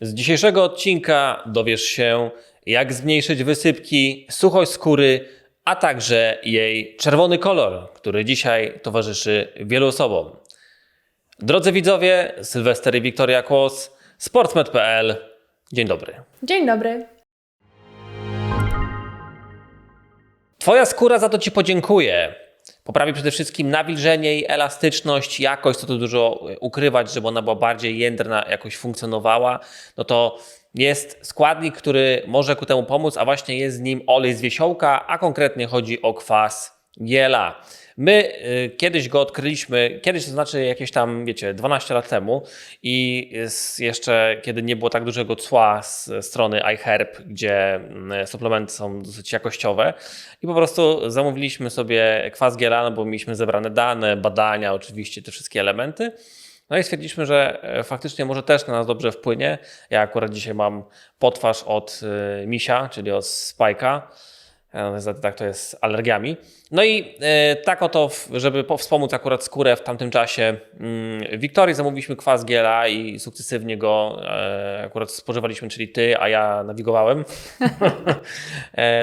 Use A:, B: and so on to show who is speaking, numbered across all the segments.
A: Z dzisiejszego odcinka dowiesz się, jak zmniejszyć wysypki, suchość skóry, a także jej czerwony kolor, który dzisiaj towarzyszy wielu osobom. Drodzy widzowie, Sylwester i Wiktoria Kłos, sportsmed.pl. Dzień dobry.
B: Dzień dobry.
A: Twoja skóra za to Ci podziękuje. Poprawi przede wszystkim nawilżenie jej elastyczność, jakość, co tu dużo ukrywać, żeby ona była bardziej jędrna, jakoś funkcjonowała. No to jest składnik, który może ku temu pomóc, a właśnie jest z nim olej z wiesiołka, a konkretnie chodzi o kwas giela. My y, kiedyś go odkryliśmy, kiedyś to znaczy jakieś tam, wiecie, 12 lat temu i jeszcze kiedy nie było tak dużego cła z strony iHerb, gdzie mm, suplementy są dosyć jakościowe i po prostu zamówiliśmy sobie kwas giela, no bo mieliśmy zebrane dane, badania, oczywiście te wszystkie elementy. No i stwierdziliśmy, że e, faktycznie może też na nas dobrze wpłynie. Ja akurat dzisiaj mam potwarz od y, misia, czyli od spajka. E, tak to jest z alergiami. No i e, tak oto, żeby po- wspomóc akurat skórę w tamtym czasie mm, Wiktorii zamówiliśmy kwas giela i sukcesywnie go e, akurat spożywaliśmy, czyli ty, a ja nawigowałem.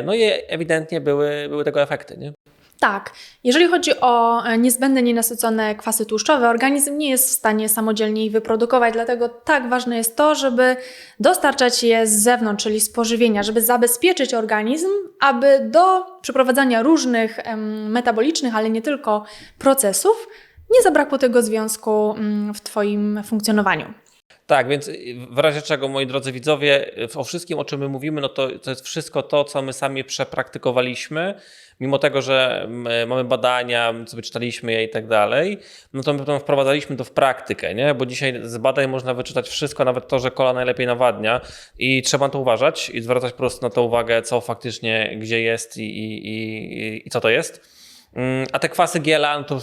A: No i ewidentnie były, były tego efekty. Nie?
B: Tak, jeżeli chodzi o e, niezbędne nienasycone kwasy tłuszczowe, organizm nie jest w stanie samodzielnie ich wyprodukować, dlatego tak ważne jest to, żeby dostarczać je z zewnątrz, czyli z pożywienia, żeby zabezpieczyć organizm, aby do przeprowadzania różnych metabolicznych, ale nie tylko procesów, nie zabrakło tego związku mm, w Twoim funkcjonowaniu.
A: Tak, więc w razie czego, moi drodzy widzowie, o wszystkim, o czym my mówimy, no to, to jest wszystko to, co my sami przepraktykowaliśmy. Mimo tego, że mamy badania, sobie je i tak dalej, no to my potem wprowadzaliśmy to w praktykę, nie? Bo dzisiaj z badań można wyczytać wszystko, nawet to, że kola najlepiej nawadnia i trzeba na to uważać i zwracać po prostu na to uwagę, co faktycznie gdzie jest i, i, i, i co to jest. Mm, A te kwasy giela no to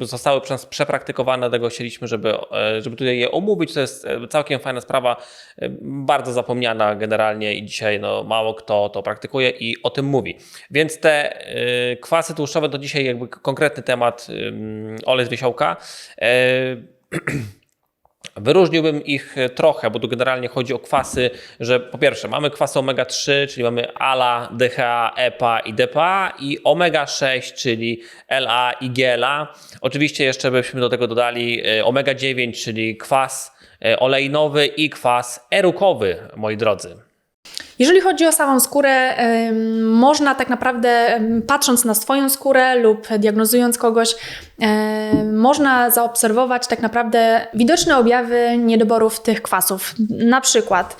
A: zostały przez nas przepraktykowane, dlatego chcieliśmy, żeby, e, żeby tutaj je omówić. To jest e, całkiem fajna sprawa, e, bardzo zapomniana generalnie i dzisiaj no, mało kto to praktykuje i o tym mówi. Więc te kwasy tłuszczowe to dzisiaj jakby konkretny temat ym, olej z. Wyróżniłbym ich e, trochę, bo tu generalnie chodzi o kwasy, że po pierwsze mamy kwasy omega-3, czyli mamy ALA, DHA, EPA i DPA i omega-6, czyli LA i GLA. Oczywiście jeszcze byśmy do tego dodali e, omega-9, czyli kwas e, olejnowy i kwas erukowy, moi drodzy.
B: Jeżeli chodzi o samą skórę, można tak naprawdę, patrząc na swoją skórę lub diagnozując kogoś, można zaobserwować tak naprawdę widoczne objawy niedoborów tych kwasów. Na przykład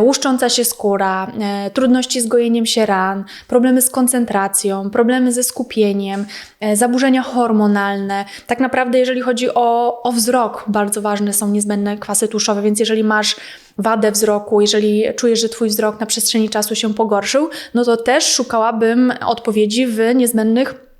B: łuszcząca się skóra, e, trudności z gojeniem się ran, problemy z koncentracją, problemy ze skupieniem, e, zaburzenia hormonalne. Tak naprawdę, jeżeli chodzi o, o wzrok, bardzo ważne są niezbędne kwasy tłuszczowe, więc jeżeli masz wadę wzroku, jeżeli czujesz, że Twój wzrok na przestrzeni czasu się pogorszył, no to też szukałabym odpowiedzi w niezbędnych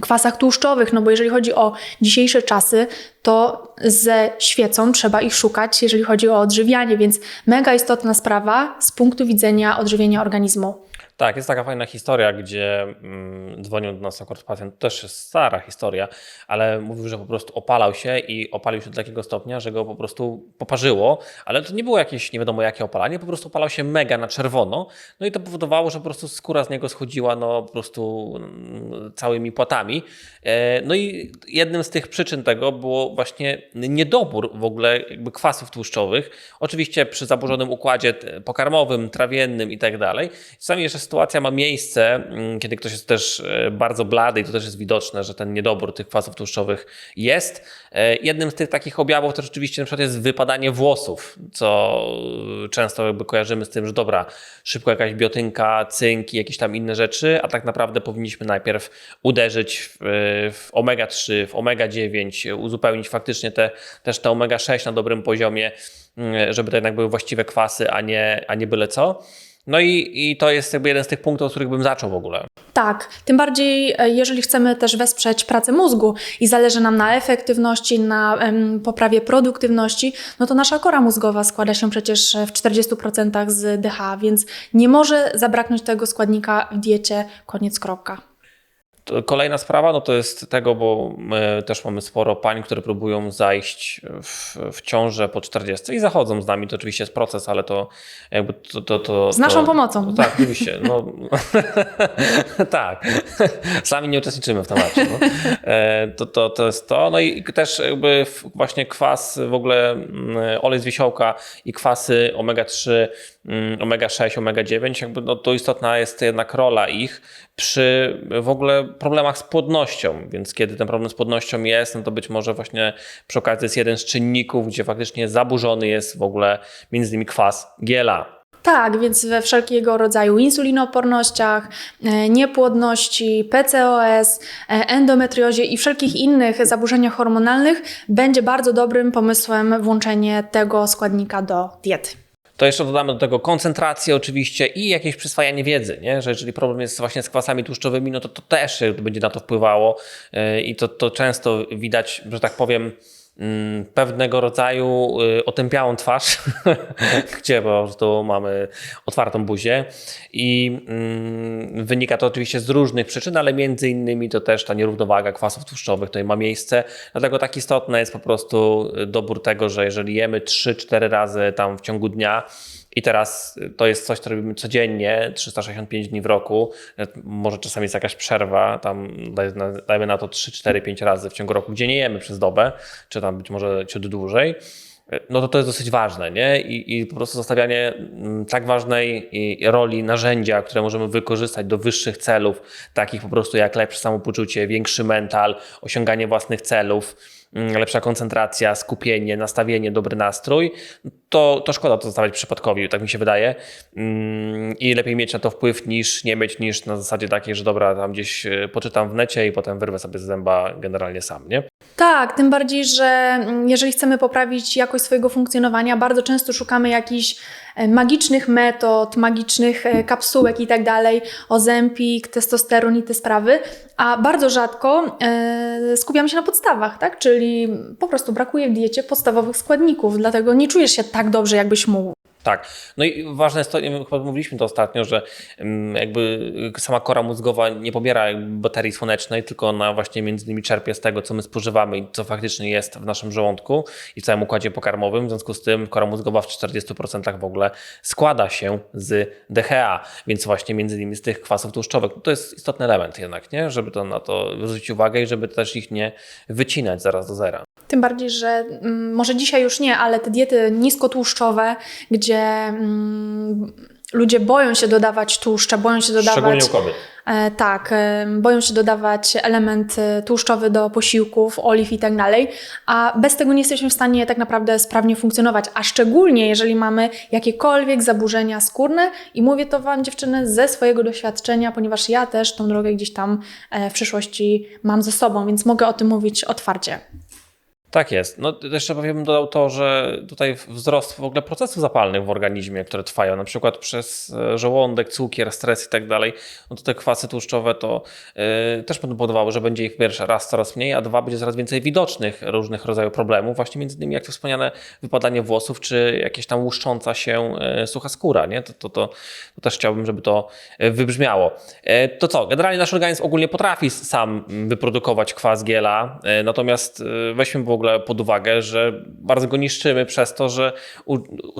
B: kwasach tłuszczowych, no bo jeżeli chodzi o dzisiejsze czasy, to ze świecą trzeba ich szukać, jeżeli chodzi o odżywianie, więc mega istotna sprawa z punktu widzenia odżywienia organizmu.
A: Tak, jest taka fajna historia, gdzie mm, dzwonił do nas akurat pacjent, to też jest stara historia, ale mówił, że po prostu opalał się i opalił się do takiego stopnia, że go po prostu poparzyło, ale to nie było jakieś nie wiadomo jakie opalanie, po prostu opalał się mega na czerwono, no i to powodowało, że po prostu skóra z niego schodziła no po prostu mm, całymi płatami. E, No i jednym z tych przyczyn tego było właśnie niedobór w ogóle jakby kwasów tłuszczowych, oczywiście przy zaburzonym układzie pokarmowym, trawiennym i tak dalej. Czasami jeszcze sytuacja ma miejsce, mm, kiedy ktoś jest też e, bardzo blady i to też jest widoczne, że ten niedobór tych kwasów tłuszczowych jest. E, Jednym z tych takich objawów to rzeczywiście na przykład jest wypadanie włosów, co e, często jakby kojarzymy z tym, że dobra, szybko jakaś biotynka, cynk i jakieś tam inne rzeczy, a tak naprawdę powinniśmy najpierw uderzyć w, w omega-3, w omega-9, uzupełnić faktycznie te, też te omega-6 na dobrym poziomie, mm, żeby to jednak były właściwe kwasy, a nie, a nie byle co. No i, i to jest jakby jeden z tych punktów, od których bym zaczął w ogóle.
B: Tak, tym bardziej e, jeżeli chcemy też wesprzeć pracę mózgu i zależy nam na efektywności, na em, poprawie produktywności, no to nasza kora mózgowa składa się przecież w 40% z DHA, więc nie może zabraknąć tego składnika w diecie, koniec kropka.
A: Kolejna sprawa, no to jest tego, bo my też mamy sporo pań, które próbują zajść w, w ciążę po 40 i zachodzą z nami. To oczywiście jest proces, ale to jakby to... to, to
B: Z naszą
A: to,
B: pomocą.
A: Tak, oczywiście. No, tak. Sami nie uczestniczymy w temacie. No. E, To, to, to jest to. No i też jakby właśnie kwas, w ogóle mm, olej z wiesiołka i kwasy omega-3, mm, omega-6, omega-9, jakby no, to istotna jest jednak rola ich przy w ogóle problemach z płodnością, więc kiedy ten problem z płodnością jest, no to być może właśnie przy okazji jest jeden z czynników, gdzie faktycznie zaburzony jest w ogóle między innymi kwas giela.
B: Tak, więc we wszelkiego rodzaju insulinoopornościach, e, niepłodności, PCOS, e, endometriozie i wszelkich innych zaburzeniach hormonalnych będzie bardzo dobrym pomysłem włączenie tego składnika do diety.
A: To jeszcze dodamy do tego koncentrację oczywiście i jakieś przyswajanie wiedzy, nie? że jeżeli problem jest właśnie z kwasami tłuszczowymi, no to to też będzie na to wpływało Yy, i to, to często widać, że tak powiem, pewnego rodzaju y, otępiałą twarz, gdzie po prostu mamy otwartą buzię i mm, wynika to oczywiście z różnych przyczyn, ale między innymi to też ta nierównowaga kwasów tłuszczowych tutaj ma miejsce. Dlatego tak istotne jest po prostu dobór tego, że jeżeli jemy 3-4 razy tam w ciągu dnia, i teraz to jest coś, co robimy codziennie, 365 dni w roku. Może czasami jest jakaś przerwa, tam dajmy na to 3, 4, 5 razy w ciągu roku, gdzie nie jemy przez dobę, czy tam być może ciut dłużej. No to to jest dosyć ważne, nie? I, i po prostu zostawianie mm, tak ważnej roli narzędzia, które możemy wykorzystać do wyższych celów, takich po prostu jak lepsze samopoczucie, większy mental, osiąganie własnych celów, mm, lepsza koncentracja, skupienie, nastawienie, dobry nastrój, to, to szkoda to zostawiać przypadkowi, tak mi się wydaje. Mm, I lepiej mieć na to wpływ niż nie mieć, niż na zasadzie takiej, że dobra, tam gdzieś e, poczytam w necie i potem wyrwę sobie z zęba generalnie sam, nie?
B: Tak, tym bardziej, że jeżeli chcemy poprawić jakość swojego funkcjonowania, bardzo często szukamy jakichś e, magicznych metod, magicznych e, kapsułek i tak dalej, ozempik, testosteron i te sprawy, a bardzo rzadko skupiamy się na podstawach, tak? Czyli po prostu brakuje w diecie podstawowych składników, dlatego nie czujesz się tak dobrze, jakbyś mógł.
A: Tak. No i ważne jest to, chyba mówiliśmy to ostatnio, że mm, jakby sama kora mózgowa nie pobiera baterii słonecznej, tylko ona właśnie między innymi czerpie z tego, co my spożywamy i co faktycznie jest w naszym żołądku i w całym układzie pokarmowym. W związku z tym kora mózgowa w 40% w ogóle składa się z DHA, więc właśnie między innymi z tych kwasów tłuszczowych. To jest istotny element jednak, nie? żeby to na to zwrócić uwagę i żeby też ich nie wycinać zaraz do zera.
B: Tym bardziej, że mm, może dzisiaj już nie, ale te diety niskotłuszczowe, gdzie mm, ludzie boją się dodawać tłuszcza, boją się dodawać.
A: Szczególnie u kobiet.
B: E, tak, e, boją się dodawać element e, tłuszczowy do posiłków, oliw i tak dalej, a bez tego nie jesteśmy w stanie tak naprawdę sprawnie funkcjonować, a szczególnie jeżeli mamy jakiekolwiek zaburzenia skórne i mówię to Wam dziewczyny ze swojego doświadczenia, ponieważ ja też tą drogę gdzieś tam w przyszłości mam ze sobą, więc mogę o tym mówić otwarcie.
A: Tak jest. No jeszcze bym dodał to, że tutaj wzrost w ogóle procesów zapalnych w organizmie, które trwają, na przykład przez e, żołądek, cukier, stres i tak dalej, no to te kwasy tłuszczowe to yy, też będą powodowały, że będzie ich pierwszy raz coraz mniej, a dwa będzie coraz więcej widocznych różnych rodzajów problemów, właśnie między innymi jak to wspomniane wypadanie włosów, czy jakieś tam łuszcząca się e, sucha skóra, nie? To, to, to, to też chciałbym, żeby to wybrzmiało. E, To co, generalnie nasz organizm ogólnie potrafi sam wyprodukować kwas giela, natomiast weźmy w ogóle pod uwagę, że bardzo go niszczymy przez to, że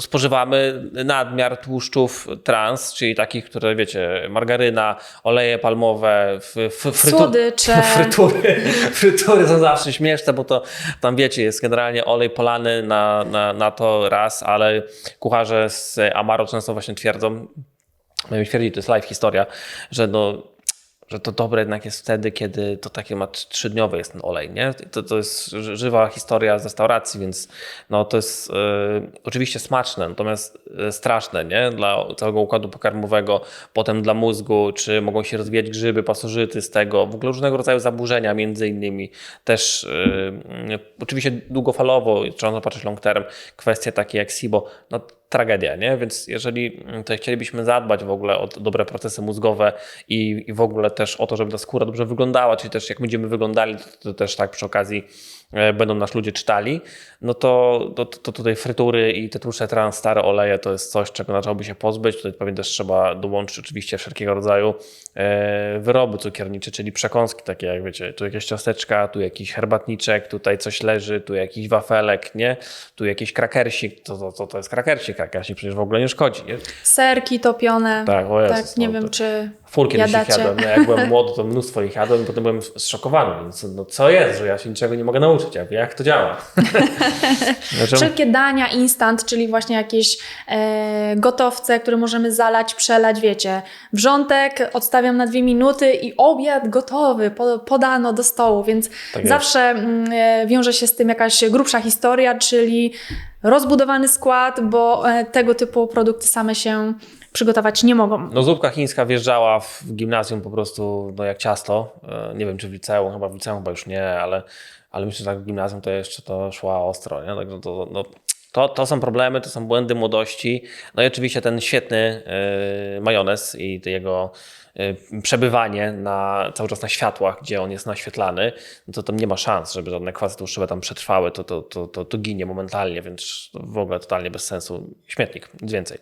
A: spożywamy nadmiar tłuszczów trans, czyli takich, które wiecie, margaryna, oleje palmowe, frytu-
B: Słodycze.
A: frytury. Frytury są zawsze śmieszne, bo to tam wiecie, jest generalnie olej polany na, na, na to raz, ale kucharze z Amaro często właśnie twierdzą, mają twierdzi, to jest live historia, że no że to dobre jednak jest wtedy, kiedy to takie ma tr- trzydniowy jest ten olej, nie? To, to jest ży- żywa historia z restauracji, więc no to jest e, oczywiście smaczne, natomiast e, straszne, nie? Dla całego układu pokarmowego, potem dla mózgu, czy mogą się rozwijać grzyby, pasożyty z tego, w ogóle różnego rodzaju zaburzenia między innymi. Też e, oczywiście długofalowo, trzeba zobaczyć long term, kwestie takie jak SIBO, no tragedia, nie? Więc jeżeli mm, tutaj chcielibyśmy zadbać w ogóle o dobre procesy mózgowe i, i w ogóle też o to, żeby ta skóra dobrze wyglądała, czyli też jak będziemy wyglądali, to, to też tak przy okazji będą nas ludzie czytali, no to, to, to tutaj frytury i te tłuszcze trans, stare oleje to jest coś, czego należałoby się pozbyć. Tutaj pewnie też trzeba dołączyć oczywiście wszelkiego rodzaju e, wyroby cukiernicze, czyli przekąski takie jak wiecie, tu jakieś ciasteczka, tu jakiś herbatniczek, tutaj coś leży, tu jakiś wafelek, nie? Tu jakiś krakersik, to, to, to, to jest krakersik, krakersik przecież w ogóle nie szkodzi, nie?
B: Serki topione.
A: Tak, o Jezus,
B: tak nie
A: no
B: wiem,
A: to-
B: czy
A: Full kiedyś ich
B: jadacie.
A: jadłem. No, jak byłem młody, to mnóstwo ich jadłem i potem byłem zszokowany. Więc no co jest, że ja się niczego nie mogę nauczyć? Jak, jak to działa? znaczy,
B: Wszelkie dania instant, czyli właśnie jakieś e, gotowce, które możemy zalać, przelać, wiecie. Wrzątek odstawiam na dwie minuty i obiad gotowy, po, podano do stołu, więc
A: Tak
B: zawsze mm, e, wiąże się z tym jakaś grubsza historia, czyli rozbudowany skład, bo e, tego typu produkty same się przygotować nie mogą.
A: no zupka chińska wjeżdżała w gimnazjum po prostu no, jak ciasto. E, Nie wiem, czy w liceum, chyba w liceum chyba już nie, ale, ale myślę, że tak w gimnazjum to jeszcze to szła ostro. Nie? To, no, to, to są problemy, to są błędy młodości. No i oczywiście ten świetny e, majonez i jego przebywanie na, cały czas na światłach, gdzie on jest naświetlany, no to tam nie ma szans, żeby żadne kwasy tłuszczowe tam przetrwały, to, to, to, to, to ginie momentalnie, więc w ogóle totalnie bez sensu. Śmietnik, nic więcej.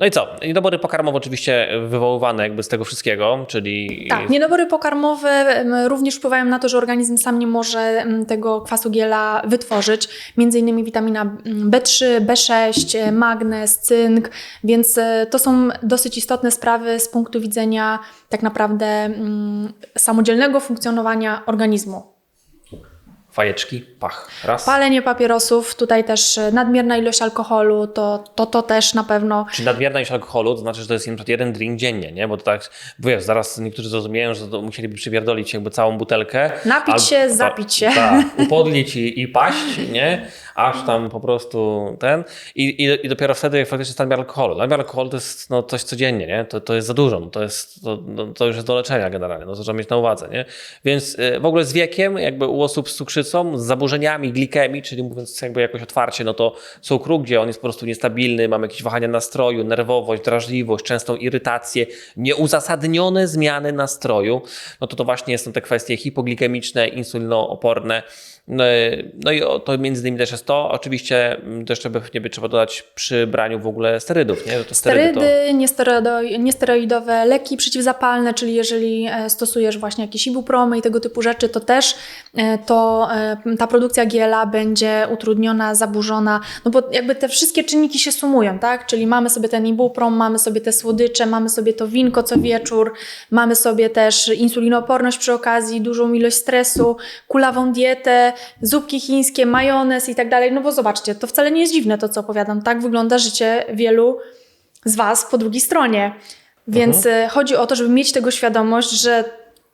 A: No i co? Niedobory pokarmowe oczywiście wywoływane jakby z tego wszystkiego, czyli
B: Tak, niedobory pokarmowe również wpływają na to, że organizm sam nie może tego kwasu giela wytworzyć. Między innymi witamina mm, B3, B6, e, magnez, cynk, więc e, to są dosyć istotne sprawy z punktu widzenia tak naprawdę mm, samodzielnego funkcjonowania organizmu.
A: fajeczki, pach, raz.
B: Palenie papierosów, tutaj też e, nadmierna ilość alkoholu, to to, to też na pewno
A: Czyli nadmierna ilość alkoholu, to znaczy, że to jest jeden drink dziennie, nie? Bo to tak, wiesz, zaraz niektórzy zrozumieją, że to musieliby przypierdolić jakby całą butelkę.
B: Napić się, zapić się.
A: Tak, upodlić i, i paść, nie? Aż tam po prostu ten. I, i, i dopiero wtedy faktycznie jest alkoholu. Nadmiar alkoholu to jest no, coś codziennie, nie? To, to jest za dużo. No, to, jest, to, no, to już jest do leczenia generalnie. No, to trzeba mieć na uwadze, nie? Więc y, w ogóle z wiekiem, jakby u osób z cukrzycą, z zaburzeniami glikemii, czyli mówiąc jakby jakoś otwarcie, no to cukru, gdzie on jest po prostu niestabilny, mamy jakieś wahania nastroju, nerwowość, drażliwość, częstą irytację, nieuzasadnione zmiany nastroju, no to to właśnie są te kwestie hipoglikemiczne, insulinooporne. No, no i to między innymi też jest to. Oczywiście mm, też trzeba, nie by trzeba dodać przy braniu w ogóle sterydów, nie? To sterydy
B: Sterydy, niesteroido- niesteroidowe leki przeciwzapalne, czyli jeżeli e, stosujesz właśnie jakieś ibupromy i tego typu rzeczy, to też e, to e, ta produkcja giela będzie utrudniona, zaburzona, no bo jakby te wszystkie czynniki się sumują, tak? Czyli mamy sobie ten ibuprom, mamy sobie te słodycze, mamy sobie to winko co wieczór, mamy sobie też insulinooporność przy okazji, dużą ilość stresu, kulawą dietę, zupki chińskie, majonez i tak dalej. No bo zobaczcie, to wcale nie jest dziwne to, co opowiadam. Tak wygląda życie wielu z Was po drugiej stronie. Więc e, chodzi o to, żeby mieć tego świadomość, że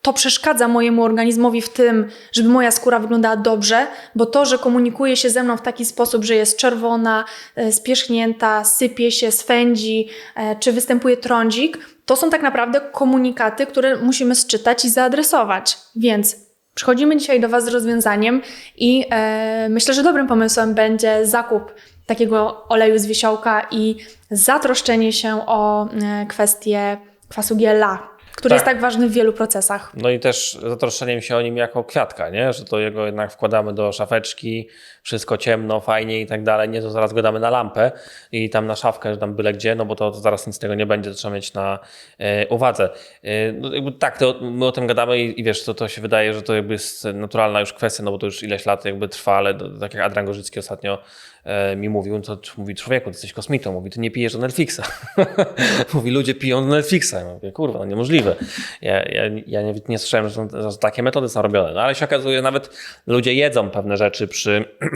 B: to przeszkadza mojemu organizmowi w tym, żeby moja skóra wyglądała dobrze, bo to, że komunikuje się ze mną w taki sposób, że jest czerwona, e, spierzchnięta, sypie się, swędzi, e, czy występuje trądzik, to są tak naprawdę komunikaty, które musimy sczytać i zaadresować. Więc przychodzimy dzisiaj do Was z rozwiązaniem i e, myślę, że dobrym pomysłem będzie zakup takiego oleju z wiesiołka i zatroszczenie się o e, kwestię kwasu GLA, który
A: Tak.
B: jest tak ważny w wielu procesach.
A: No i też zatroszczeniem się o nim jako kwiatka, nie? Że to jego jednak wkładamy do szafeczki, wszystko ciemno, fajnie i tak dalej. Nie, to zaraz go damy na lampę i tam na szafkę, że tam byle gdzie, no bo to, to zaraz nic z tego nie będzie, to trzeba mieć na e, uwadze. E, no tak, to my o tym gadamy i, i wiesz, to, to się wydaje, że to jakby jest naturalna już kwestia, no bo to już ileś lat jakby trwa, ale do, tak jak Adrian Gorzycki ostatnio e, mi mówił, to mówi człowieku, ty jesteś kosmitą, mówi, ty nie pijesz do Netflixa. mówi, ludzie piją do Netflixa. Ja mówię, kurwa, no niemożliwe. Ja, ja, ja nie, nie słyszałem, że, są, że takie metody są robione. No ale się okazuje, nawet ludzie jedzą pewne rzeczy przy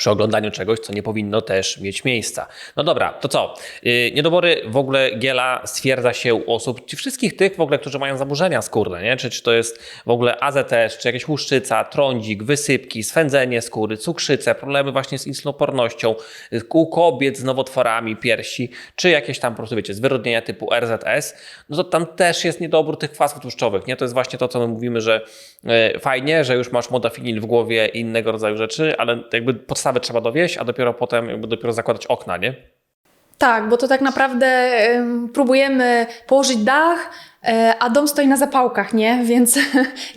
A: przy oglądaniu czegoś, co nie powinno też mieć miejsca. No dobra, to co? Yy, Niedobory w ogóle giela stwierdza się u osób, czy wszystkich tych w ogóle, którzy mają zaburzenia skórne, nie? Czy, czy to jest w ogóle AZS, czy jakaś łuszczyca, trądzik, wysypki, swędzenie skóry, cukrzycę, problemy właśnie z insulinopornością, yy, u kobiet z nowotworami piersi, czy jakieś tam po prostu, wiecie, zwyrodnienia typu RZS, no to tam też jest niedobór tych kwasów tłuszczowych, nie? To jest właśnie to, co my mówimy, że yy, fajnie, że już masz modafinil w głowie i innego rodzaju rzeczy, ale jakby podstawę trzeba dowieść, a dopiero potem dopiero zakładać okna, nie?
B: Tak, bo to tak naprawdę em, próbujemy położyć dach, e, a dom stoi na zapałkach, nie? Więc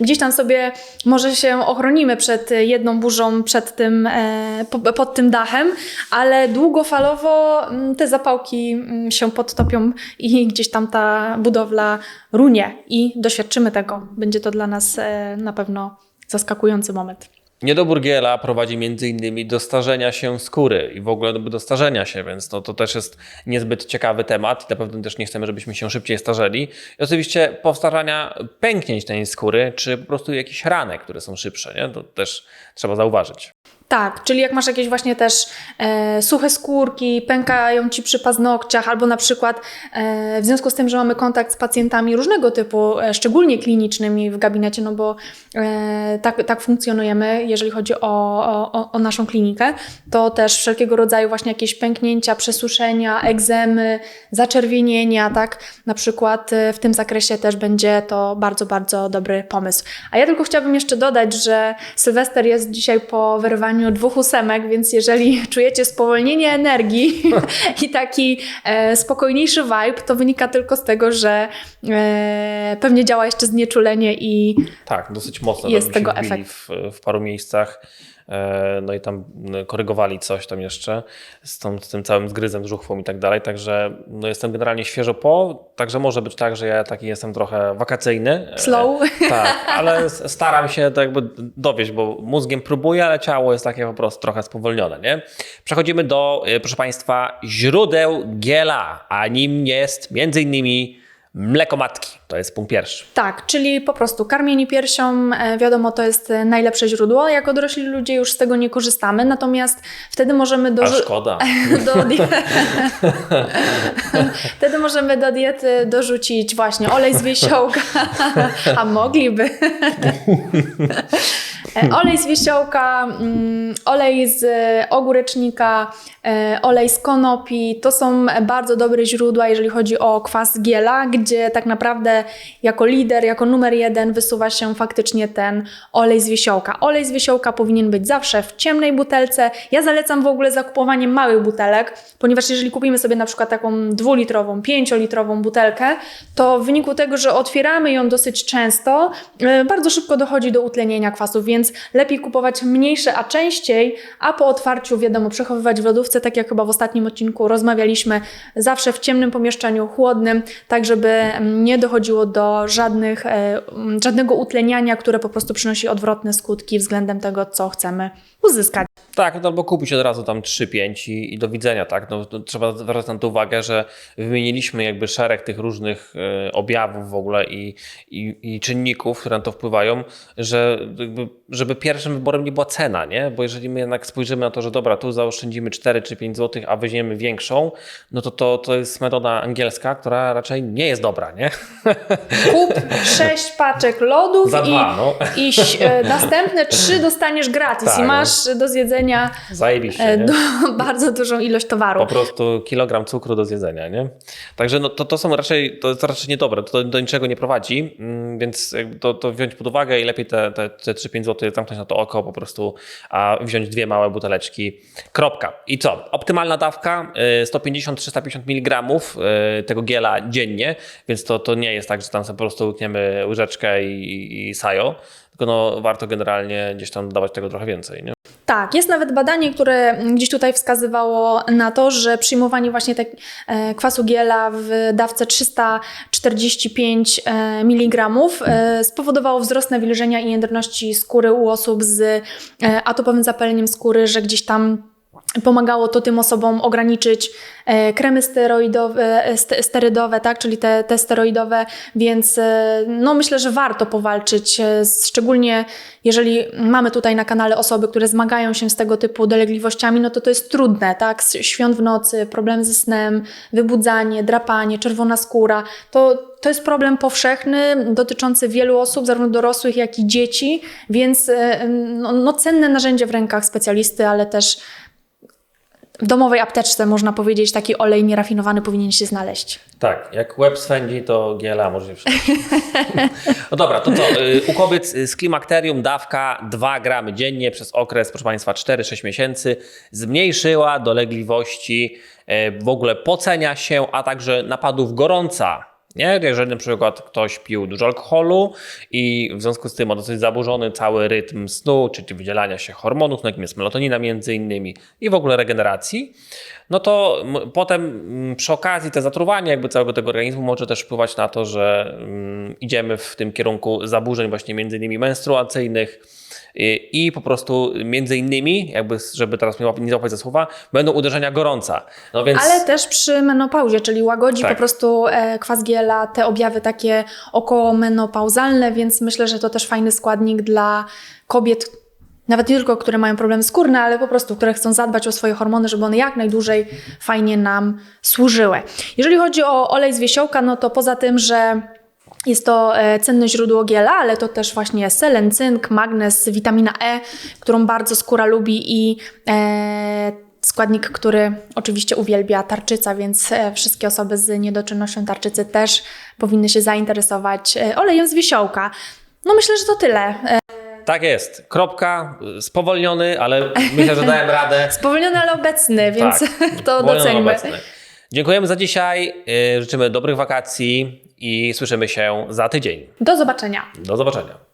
B: gdzieś tam sobie może się ochronimy przed jedną burzą, przed tym, e, po- pod tym dachem, ale długofalowo mm, te zapałki się podtopią i gdzieś tam ta budowla runie i doświadczymy tego. Będzie to dla nas e, na pewno zaskakujący moment.
A: Niedobór giela prowadzi innymi do starzenia się skóry i w ogóle do starzenia się, więc to, to też jest niezbyt ciekawy temat i na pewno też nie chcemy, żebyśmy się szybciej starzeli. I oczywiście powstarzania pęknięć tej skóry, czy po prostu jakichś ranek, które są szybsze, nie? to też trzeba zauważyć.
B: Tak, czyli jak masz jakieś właśnie też e, suche skórki, pękają ci przy paznokciach, albo na przykład e, w związku z tym, że mamy kontakt z pacjentami różnego typu, e, szczególnie klinicznymi w gabinecie, no bo e, tak, tak funkcjonujemy, jeżeli chodzi o, o, o naszą klinikę, to też wszelkiego rodzaju właśnie jakieś pęknięcia, przesuszenia, egzemy, zaczerwienienia, tak? Na przykład e, w tym zakresie też będzie to bardzo, bardzo dobry pomysł. A ja tylko chciałabym jeszcze dodać, że Sylwester jest dzisiaj po wyrwaniu dwóch ósemek, więc jeżeli czujecie spowolnienie energii i taki e, spokojniejszy vibe, to wynika tylko z tego, że e, pewnie działa jeszcze znieczulenie i
A: Tak, dosyć mocno
B: Jest tego efekt.
A: w, w paru miejscach. E, No i tam no, korygowali coś tam jeszcze z, tą, z tym całym zgryzem, z żuchwą i tak dalej. Także no, jestem generalnie świeżo po. Także może być tak, że ja taki jestem trochę wakacyjny. E,
B: slow.
A: Tak, ale staram się to jakby dowieść, bo mózgiem próbuję, ale ciało jest takie po prostu trochę spowolnione, nie? Przechodzimy do, e, proszę Państwa, źródeł giela, a nim jest między innymi mleko matki. To jest punkt pierwszy.
B: Tak, czyli po prostu karmienie piersią, e, wiadomo, to jest e, najlepsze źródło. Jako dorośli ludzie już z tego nie korzystamy, natomiast wtedy możemy
A: A
B: dorzucić.
A: szkoda.
B: do di- Wtedy możemy do diety dorzucić właśnie olej z wiesiołka, a mogliby. E, olej z wiesiołka, mm, olej z ogórecznika, e, olej z konopi. To są bardzo dobre źródła, jeżeli chodzi o kwas giela, gdzie tak naprawdę jako lider, jako numer jeden wysuwa się faktycznie ten olej z wiesiołka. Olej z wiesiołka powinien być zawsze w ciemnej butelce. Ja zalecam w ogóle zakupowanie małych butelek, ponieważ jeżeli kupimy sobie na przykład taką dwulitrową, pięciolitrową butelkę, to w wyniku tego, że otwieramy ją dosyć często, e, bardzo szybko dochodzi do utlenienia kwasów, więc lepiej kupować mniejsze, a częściej, a po otwarciu, wiadomo, przechowywać w lodówce, tak jak chyba w ostatnim odcinku rozmawialiśmy, zawsze w ciemnym pomieszczeniu, chłodnym, tak żeby mm, nie dochodziło do żadnych, e, mm, żadnego utleniania, które po prostu przynosi odwrotne skutki względem tego, co chcemy uzyskać.
A: Tak, no albo kupić od razu tam 3-5 i, i do widzenia, tak? No, trzeba zwracać na to uwagę, że wymieniliśmy jakby szereg tych różnych e, objawów w ogóle i, i, i czynników, które na to wpływają, że jakby, żeby pierwszym wyborem nie była cena, nie? Bo jeżeli my jednak spojrzymy na to, że dobra, tu zaoszczędzimy 4 czy 5 zł, a weźmiemy większą, no to, to to jest metoda angielska, która raczej nie jest dobra, nie?
B: Kup sześć paczek lodów
A: Za
B: i,
A: dwa, no.
B: i e, następne trzy dostaniesz gratis
A: Tak,
B: i
A: no.
B: Masz do zjedzenia
A: Zajebiście,
B: e, do, bardzo dużą ilość towaru.
A: Po prostu kilogram cukru do zjedzenia, nie? Także no, to, to są raczej, to jest raczej niedobre, to do niczego nie prowadzi, mm, więc to, to wziąć pod uwagę i lepiej te, te, te 3-5 zł zamknąć na to oko po prostu, a wziąć dwie małe buteleczki. Kropka. I co? Optymalna dawka y, 150-350 mg y, tego giela dziennie, więc to, to nie jest tak, że tam sobie po prostu łykniemy łyżeczkę i, i sajo, tylko no, warto generalnie gdzieś tam dawać tego trochę więcej, nie?
B: Tak, jest nawet badanie, które gdzieś tutaj wskazywało na to, że przyjmowanie właśnie tak, e, kwasu giela w dawce 345 e, mg e, spowodowało wzrost nawilżenia i jędrności skóry u osób z e, atopowym zapaleniem skóry, że gdzieś tam Pomagało to tym osobom ograniczyć e, kremy steroidowe, e, st- sterydowe, tak, czyli te, te steroidowe, więc e, no myślę, że warto powalczyć, szczególnie jeżeli mamy tutaj na kanale osoby, które zmagają się z tego typu dolegliwościami, no to to jest trudne, tak, świąt w nocy, problem ze snem, wybudzanie, drapanie, czerwona skóra, to to jest problem powszechny, dotyczący wielu osób, zarówno dorosłych, jak i dzieci, więc no, no cenne narzędzie w rękach specjalisty, ale też domowej apteczce, można powiedzieć, taki olej nierafinowany powinien się znaleźć.
A: Tak, jak łeb swędzi, to GLA może się. No dobra, to co? y, U kobiet z klimakterium dawka 2 gramy dziennie przez okres, proszę Państwa, 4-6 miesięcy zmniejszyła dolegliwości, e, w ogóle pocenia się, a także napadów gorąca. Nie? Jeżeli na przykład ktoś pił dużo alkoholu i w związku z tym ma dosyć zaburzony cały rytm snu, czy wydzielania się hormonów, no jakim jest melatonina między innymi i w ogóle regeneracji, no to potem przy okazji te zatruwanie jakby całego tego organizmu może też wpływać na to, że mm, idziemy w tym kierunku zaburzeń właśnie między innymi menstruacyjnych i, po prostu między innymi, jakby żeby teraz nie łap- nie złapać za słowa, będą uderzenia gorąca. No więc
B: Ale też przy menopauzie, czyli łagodzi
A: Tak.
B: po prostu e, kwas giela, te objawy takie okołomenopauzalne, więc myślę, że to też fajny składnik dla kobiet, nawet nie tylko, które mają problemy skórne, ale po prostu, które chcą zadbać o swoje hormony, żeby one jak najdłużej fajnie nam służyły. Jeżeli chodzi o olej z wiesiołka, no to poza tym, że jest to e, cenne źródło giela, ale to też właśnie selen, cynk, magnez, witamina E, którą bardzo skóra lubi i e, składnik, który oczywiście uwielbia tarczyca, więc e, wszystkie osoby z niedoczynnością tarczycy też powinny się zainteresować e, olejem z wiesiołka. No myślę, że to tyle.
A: Tak jest. Kropka, spowolniony, ale myślę, że dałem radę.
B: Spowolniony, ale obecny, więc
A: Tak,
B: to
A: obecny. Dziękujemy za dzisiaj. Życzymy dobrych wakacji i słyszymy się za tydzień.
B: Do zobaczenia.
A: Do zobaczenia.